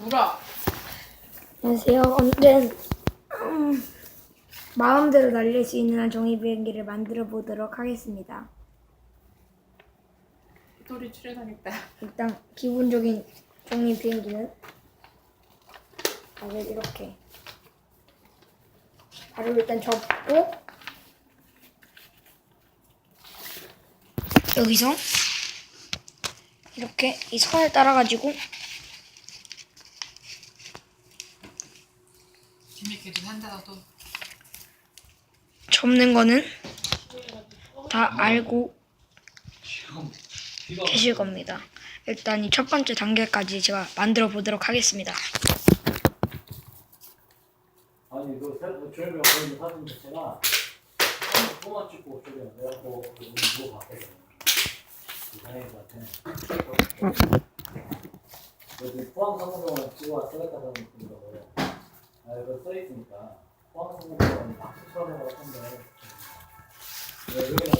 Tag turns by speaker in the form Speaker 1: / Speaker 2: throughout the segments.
Speaker 1: 물어.
Speaker 2: 안녕하세요. 오늘은 음, 마음대로 날릴 수 있는 종이 비행기를 만들어 보도록 하겠습니다.
Speaker 1: 도리 출연하겠다.
Speaker 2: 일단 기본적인 종이 비행기는 발을 이렇게 발을 일단 접고 여기서 이렇게 이 선을 따라가지고
Speaker 1: 재밌게도 한다고 또.
Speaker 2: 접는 거는 다 알고 계실 겁니다. 일단 이 첫 번째 단계까지 제가 만들어 보도록 하겠습니다.
Speaker 3: 아니 그 조회명 보이는 사진 자체가 그만 찍고 조회명 내가 또것 같아 여기 포항 성공병원 찍어와 쓰겠다 는 분이라고요. 아 이거 써있으니까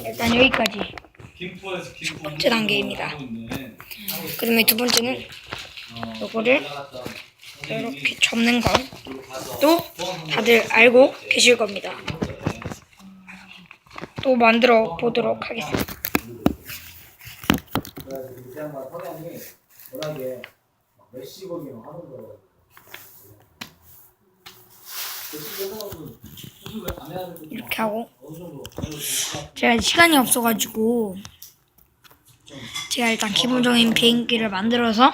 Speaker 2: 일단 여기까지.
Speaker 4: 김포에서 김포
Speaker 2: 번째 단계입니다.
Speaker 4: 하고 있는
Speaker 2: 그다음에 두 번째는
Speaker 4: 어,
Speaker 2: 요거를 이렇게 접는 거
Speaker 4: 가서
Speaker 2: 또 다들 알고 계실 겁니다. 또 만들어 보도록 하겠습니다.
Speaker 3: 그래서 그 양반 성향이 워낙에 막 메시거기 하는 거라고
Speaker 2: 이렇게 하고 제가 시간이 없어가지고 제가 일단 기본적인 비행기를 만들어서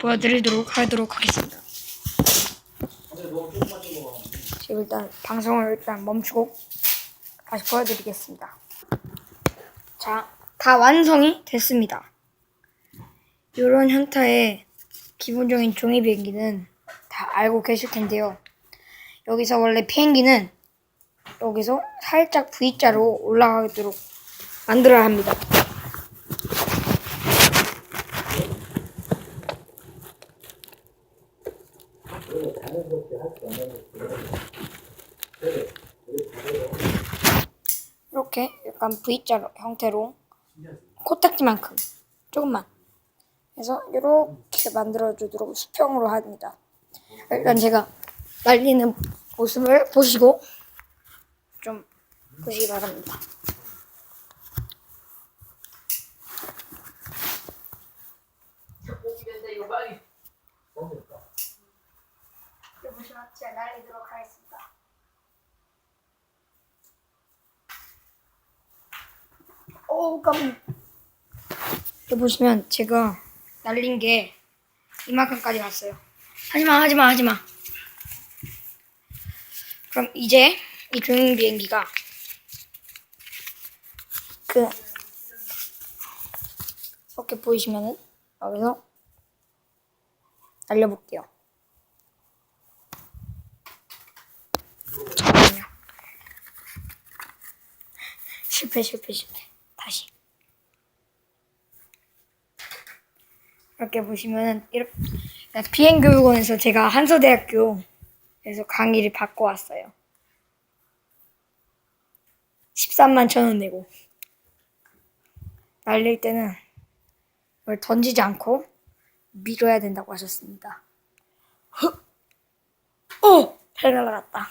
Speaker 2: 보여드리도록 하도록 하겠습니다. 지금 일단 방송을 일단 멈추고 다시 보여드리겠습니다. 자, 다 완성이 됐습니다. 이런 형태의 기본적인 종이 비행기는 다 알고 계실 텐데요. 여기서 원래 비행기는 여기서 살짝 V자로 올라가도록 만들어야 합니다. 이렇게 약간 V자 형태로 코딱지만큼 조금만 해서 이렇게 만들어주도록 수평으로 합니다. 일단 제가 날리는 모습을 보시고 좀 보시기 바랍니다. 보시면 제가 날리도록 하겠습니다. 오 깜. 여기 보시면 제가 날린 게 이만큼까지 갔어요. 하지마 하지마 하지마. 그럼 이제 이 조용 비행기가 그 이렇게 보이시면은 여기서 날려볼게요. 잠깐만요. 실패, 실패, 실패. 다시. 이렇게 보시면 이렇게 비행교육원에서 제가 한서대학교 에서 강의를 받고 왔어요. 13만 천 원 내고. 날릴 때는 이걸 던지지 않고 밀어야 된다고 하셨습니다. 어! 잘 날아갔다.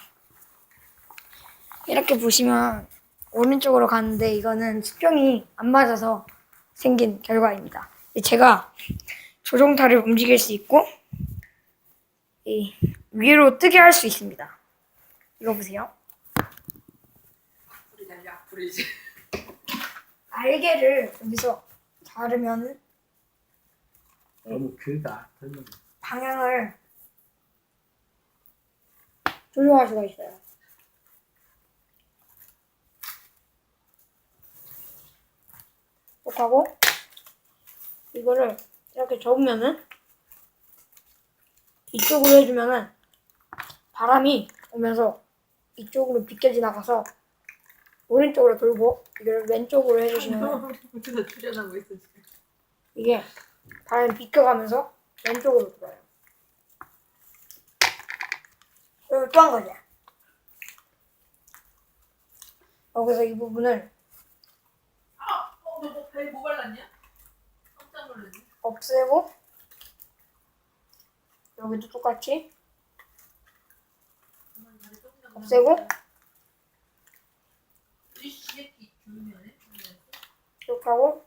Speaker 2: 이렇게 보시면 오른쪽으로 가는데 이거는 수평이 안 맞아서 생긴 결과입니다. 제가 조종타를 움직일 수 있고 이 위로 뜨게 할 수 있습니다. 이거 보세요.
Speaker 1: 불이 달려. 불이 이제.
Speaker 2: 날개를 여기서 자르면은
Speaker 3: 너무 길다 설명이
Speaker 2: 방향을 조종할 수가 있어요. 이렇게 하고 이거를 이렇게 접으면은 이쪽으로 해주면은 바람이 오면서 이쪽으로 비껴 지나가서 오른쪽으로 돌고 이걸 왼쪽으로 해주시면
Speaker 1: 어디서 출연하고 있어 지금.
Speaker 2: 이게 바람이 비껴가면서 왼쪽으로 돌아요. 그리고 또 한 가지. 여기서 이 부분을
Speaker 1: 아, 어, 너뭐 뭐 발랐냐? 깜짝 놀랐네.
Speaker 2: 없애고 여기도 똑같이 없애고
Speaker 1: 이
Speaker 2: 이렇게 하고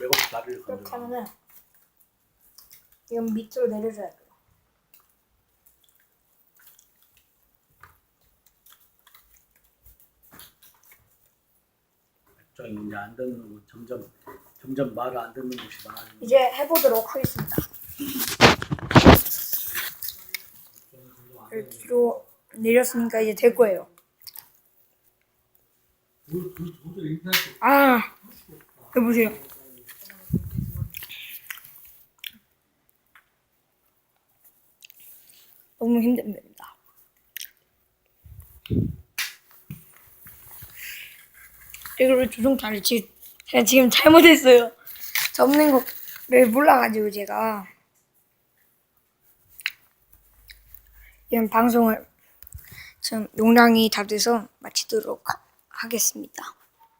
Speaker 3: 매번 다리를
Speaker 2: 이렇게
Speaker 3: 건져.
Speaker 2: 하면은 이건 밑으로 내려줘야 돼요.
Speaker 3: 좀 이제 안 듣는 거 점점 점점 말을 안 듣는 것이 많아지고.
Speaker 2: 이제 해보도록 하겠습니다. 이렇게 뒤로 내렸으니까 이제 될 거예요. 아, 여보세요. 너무 힘듭니다. 이걸 조종타를 지금 제가 지금 잘못했어요. 접는 거를 몰라가지고 제가 이런 방송을 지금 용량이 다 돼서 마치도록 하- 하겠습니다.